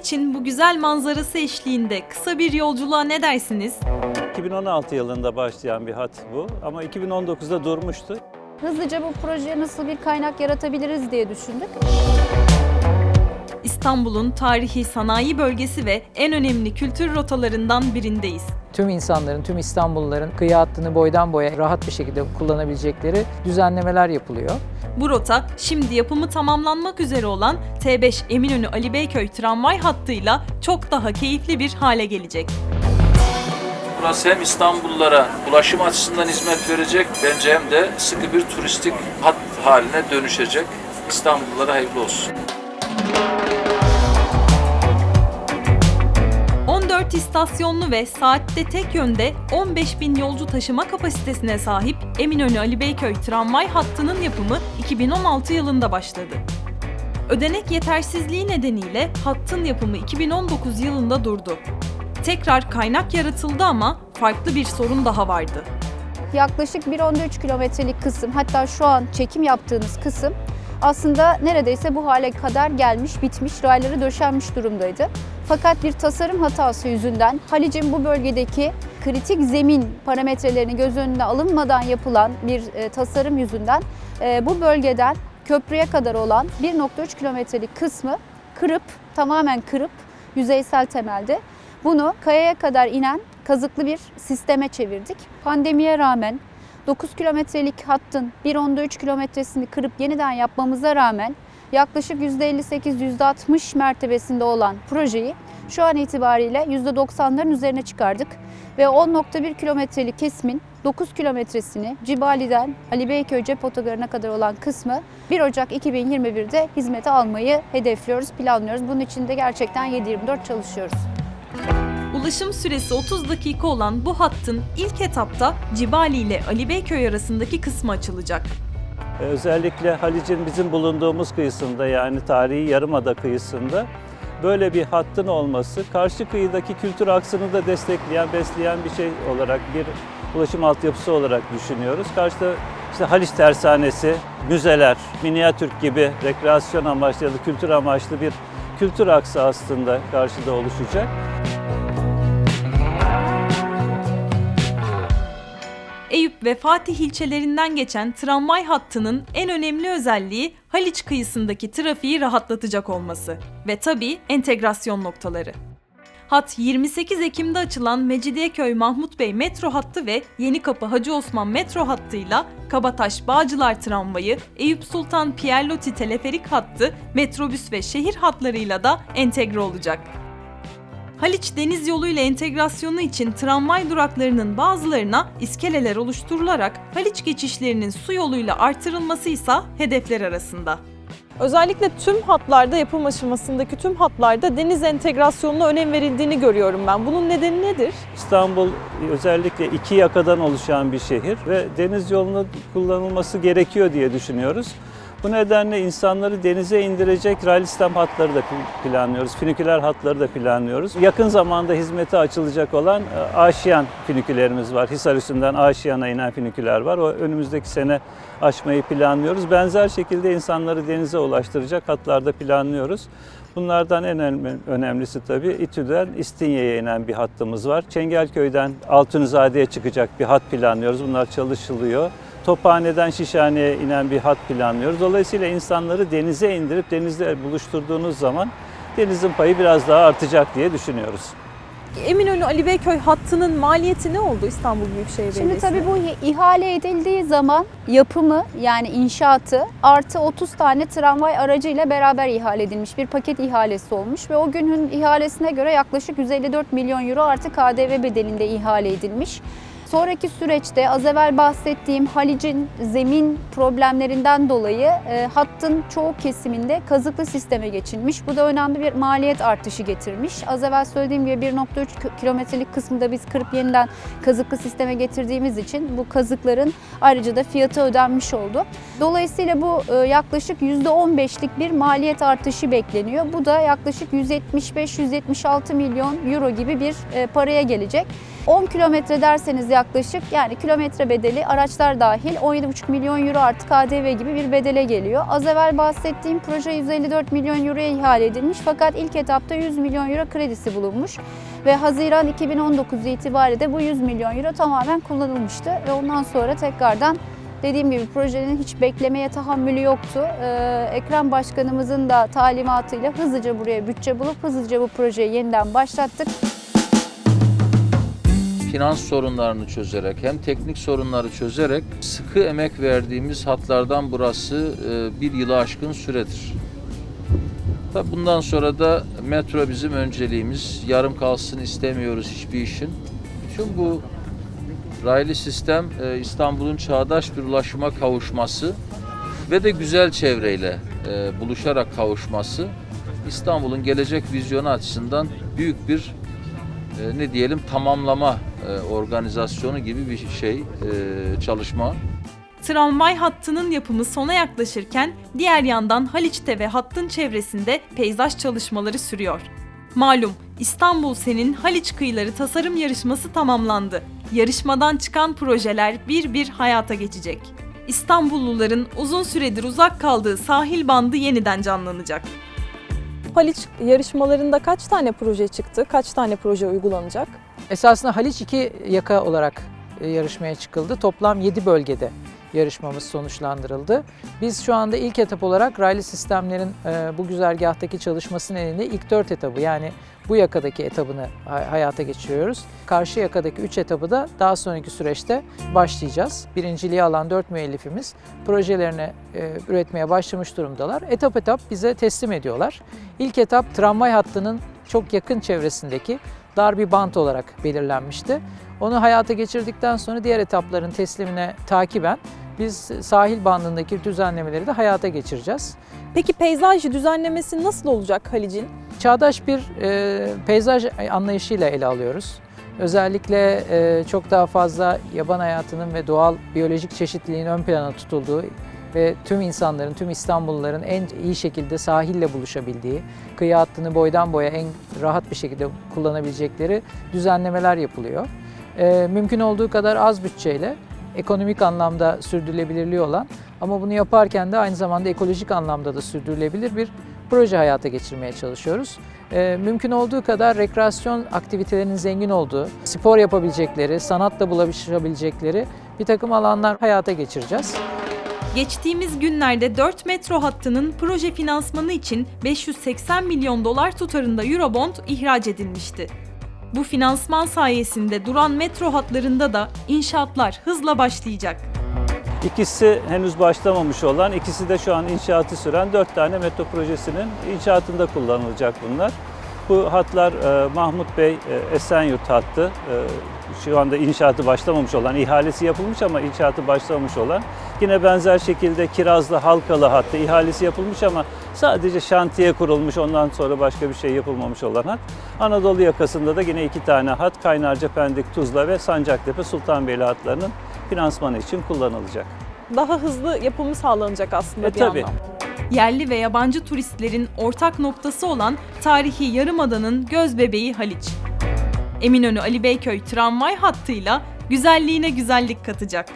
Haliç'in bu güzel manzarası eşliğinde kısa bir yolculuğa ne dersiniz? 2016 yılında başlayan bir hat bu ama 2019'da durmuştu. Hızlıca bu projeye nasıl bir kaynak yaratabiliriz diye düşündük. İstanbul'un tarihi sanayi bölgesi ve en önemli kültür rotalarından birindeyiz. tüm insanların, tüm İstanbulluların kıyı hattını boydan boya rahat bir şekilde kullanabilecekleri düzenlemeler yapılıyor. Bu rota şimdi yapımı tamamlanmak üzere olan T5 Eminönü Ali Beyköy tramvay hattıyla çok daha keyifli bir hale gelecek. Burası hem İstanbullulara ulaşım açısından hizmet verecek bence hem de sıkı bir turistik hat haline dönüşecek. İstanbullulara hayırlı olsun. 14 istasyonlu ve saatte tek yönde 15 bin yolcu taşıma kapasitesine sahip Eminönü Ali Beyköy tramvay hattının yapımı 2016 yılında başladı. Ödenek yetersizliği nedeniyle hattın yapımı 2019 yılında durdu. Tekrar kaynak yaratıldı ama farklı bir sorun daha vardı. Yaklaşık 1.13 kilometrelik kısım hatta şu an çekim yaptığınız kısım aslında neredeyse bu hale kadar gelmiş, bitmiş, rayları döşenmiş durumdaydı. Fakat bir tasarım hatası yüzünden Halic'in bu bölgedeki kritik zemin parametrelerini göz önüne alınmadan yapılan bir e, tasarım yüzünden e, bu bölgeden köprüye kadar olan 1.3 kilometrelik kısmı kırıp, tamamen kırıp yüzeysel temelde bunu kayaya kadar inen kazıklı bir sisteme çevirdik. Pandemiye rağmen 9 kilometrelik hattın 1.3 kilometresini kırıp yeniden yapmamıza rağmen yaklaşık %58-%60 mertebesinde olan projeyi şu an itibariyle %90'ların üzerine çıkardık ve 10.1 kilometrelik kesimin 9 kilometresini Cibali'den Ali Beyköy Cep kadar olan kısmı 1 Ocak 2021'de hizmete almayı hedefliyoruz, planlıyoruz. Bunun için de gerçekten 7-24 çalışıyoruz. Ulaşım süresi 30 dakika olan bu hattın ilk etapta Cibali ile Ali Beyköy arasındaki kısmı açılacak. Ee, Özellikle Halic'in bizim bulunduğumuz kıyısında yani tarihi Yarımada kıyısında böyle bir hattın olması karşı kıyıdaki kültür aksını da destekleyen, besleyen bir şey olarak bir ulaşım altyapısı olarak düşünüyoruz. Karşıda işte Haliç Tersanesi, müzeler, minyatürk gibi rekreasyon amaçlı ya da kültür amaçlı bir kültür aksı aslında karşıda oluşacak. Ve Fatih ilçelerinden geçen tramvay hattının en önemli özelliği Haliç kıyısındaki trafiği rahatlatacak olması ve tabii entegrasyon noktaları. Hat 28 Ekim'de açılan Mecidiyeköy Mahmut Bey metro hattı ve Yenikapı Hacı Osman metro hattıyla Kabataş Bağcılar tramvayı, Eyüp Sultan Pierlotti teleferik hattı, metrobüs ve şehir hatlarıyla da entegre olacak. Haliç deniz yoluyla entegrasyonu için tramvay duraklarının bazılarına iskeleler oluşturularak Haliç geçişlerinin su yoluyla artırılması ise hedefler arasında. Özellikle tüm hatlarda yapım aşamasındaki tüm hatlarda deniz entegrasyonuna önem verildiğini görüyorum ben. Bunun nedeni nedir? İstanbul özellikle iki yakadan oluşan bir şehir ve deniz yolunun kullanılması gerekiyor diye düşünüyoruz. Bu nedenle insanları denize indirecek raylı sistem hatları da planlıyoruz. Finiküler hatları da planlıyoruz. Yakın zamanda hizmete açılacak olan e, Aşiyan finikülerimiz var. Hisar üstünden Aşiyan'a inen finiküler var. O önümüzdeki sene açmayı planlıyoruz. Benzer şekilde insanları denize ulaştıracak hatlarda planlıyoruz. Bunlardan en önemli- önemlisi tabii İTÜ'den İstinye'ye inen bir hattımız var. Çengelköy'den Altunizade'ye çıkacak bir hat planlıyoruz. Bunlar çalışılıyor. Tophane'den Şişhane'ye inen bir hat planlıyoruz. Dolayısıyla insanları denize indirip denizle buluşturduğunuz zaman denizin payı biraz daha artacak diye düşünüyoruz. Eminönü Ali Beyköy hattının maliyeti ne oldu İstanbul Büyükşehir Şimdi Belediyesi'ne? tabii bu ihale edildiği zaman yapımı yani inşaatı artı 30 tane tramvay aracıyla beraber ihale edilmiş bir paket ihalesi olmuş ve o günün ihalesine göre yaklaşık 154 milyon euro artı KDV bedelinde ihale edilmiş. Sonraki süreçte az evvel bahsettiğim Halic'in zemin problemlerinden dolayı e, hattın çoğu kesiminde kazıklı sisteme geçilmiş. Bu da önemli bir maliyet artışı getirmiş. Az evvel söylediğim gibi 1.3 kilometrelik kısmında biz kırıp yeniden kazıklı sisteme getirdiğimiz için bu kazıkların ayrıca da fiyatı ödenmiş oldu. Dolayısıyla bu e, yaklaşık %15'lik bir maliyet artışı bekleniyor. Bu da yaklaşık 175-176 milyon euro gibi bir e, paraya gelecek. 10 kilometre derseniz yaklaşık yani kilometre bedeli araçlar dahil 17,5 milyon euro artı KDV gibi bir bedele geliyor. Az evvel bahsettiğim proje 154 milyon euroya ihale edilmiş fakat ilk etapta 100 milyon euro kredisi bulunmuş ve Haziran 2019 itibariyle de bu 100 milyon euro tamamen kullanılmıştı ve ondan sonra tekrardan Dediğim gibi projenin hiç beklemeye tahammülü yoktu. Ee, Ekrem Başkanımızın da talimatıyla hızlıca buraya bütçe bulup hızlıca bu projeyi yeniden başlattık. Finans sorunlarını çözerek hem teknik sorunları çözerek sıkı emek verdiğimiz hatlardan burası e, bir yılı aşkın süredir. Tabii bundan sonra da metro bizim önceliğimiz. Yarım kalsın istemiyoruz hiçbir işin. Tüm bu raylı sistem e, İstanbul'un çağdaş bir ulaşıma kavuşması ve de güzel çevreyle e, buluşarak kavuşması İstanbul'un gelecek vizyonu açısından büyük bir e, ne diyelim tamamlama e, organizasyonu gibi bir şey e, çalışma. Tramvay hattının yapımı sona yaklaşırken diğer yandan Haliç'te ve hattın çevresinde peyzaj çalışmaları sürüyor. Malum İstanbul Sen'in Haliç Kıyıları Tasarım Yarışması tamamlandı. Yarışmadan çıkan projeler bir bir hayata geçecek. İstanbulluların uzun süredir uzak kaldığı sahil bandı yeniden canlanacak. Haliç yarışmalarında kaç tane proje çıktı? Kaç tane proje uygulanacak? Esasında Haliç 2 yaka olarak e, yarışmaya çıkıldı. Toplam 7 bölgede yarışmamız sonuçlandırıldı. Biz şu anda ilk etap olarak raylı sistemlerin e, bu güzergahtaki çalışmasının elinde ilk 4 etabı yani bu yakadaki etabını ha- hayata geçiriyoruz. Karşı yakadaki 3 etabı da daha sonraki süreçte başlayacağız. Birinciliği alan 4 müellifimiz projelerini e, üretmeye başlamış durumdalar. Etap etap bize teslim ediyorlar. İlk etap tramvay hattının çok yakın çevresindeki dar bir bant olarak belirlenmişti. Onu hayata geçirdikten sonra diğer etapların teslimine takiben biz sahil bandındaki düzenlemeleri de hayata geçireceğiz. Peki peyzaj düzenlemesi nasıl olacak Halic'in? Çağdaş bir e, peyzaj anlayışıyla ele alıyoruz. Özellikle e, çok daha fazla yaban hayatının ve doğal biyolojik çeşitliliğin ön plana tutulduğu ve tüm insanların, tüm İstanbulluların en iyi şekilde sahille buluşabildiği, kıyı hattını boydan boya en rahat bir şekilde kullanabilecekleri düzenlemeler yapılıyor. E, mümkün olduğu kadar az bütçeyle ekonomik anlamda sürdürülebilirliği olan ama bunu yaparken de aynı zamanda ekolojik anlamda da sürdürülebilir bir proje hayata geçirmeye çalışıyoruz. Ee, mümkün olduğu kadar rekreasyon aktivitelerinin zengin olduğu, spor yapabilecekleri, sanatla buluşabilecekleri bir takım alanlar hayata geçireceğiz. Geçtiğimiz günlerde 4 metro hattının proje finansmanı için 580 milyon dolar tutarında Eurobond ihraç edilmişti. Bu finansman sayesinde duran metro hatlarında da inşaatlar hızla başlayacak. İkisi henüz başlamamış olan, ikisi de şu an inşaatı süren dört tane metro projesinin inşaatında kullanılacak bunlar. Bu hatlar e, Mahmut Bey e, Esenyurt hattı. E, şu anda inşaatı başlamamış olan, ihalesi yapılmış ama inşaatı başlamamış olan. Yine benzer şekilde Kirazlı Halkalı hattı ihalesi yapılmış ama sadece şantiye kurulmuş ondan sonra başka bir şey yapılmamış olan hat. Anadolu yakasında da yine iki tane hat Kaynarca, Pendik, Tuzla ve Sancaktepe Sultanbeyli hatlarının finansmanı için kullanılacak. Daha hızlı yapımı sağlanacak aslında E, bir tabii. yandan. Yerli ve yabancı turistlerin ortak noktası olan tarihi Yarımada'nın göz bebeği Haliç. Eminönü Ali Beyköy tramvay hattıyla güzelliğine güzellik katacak.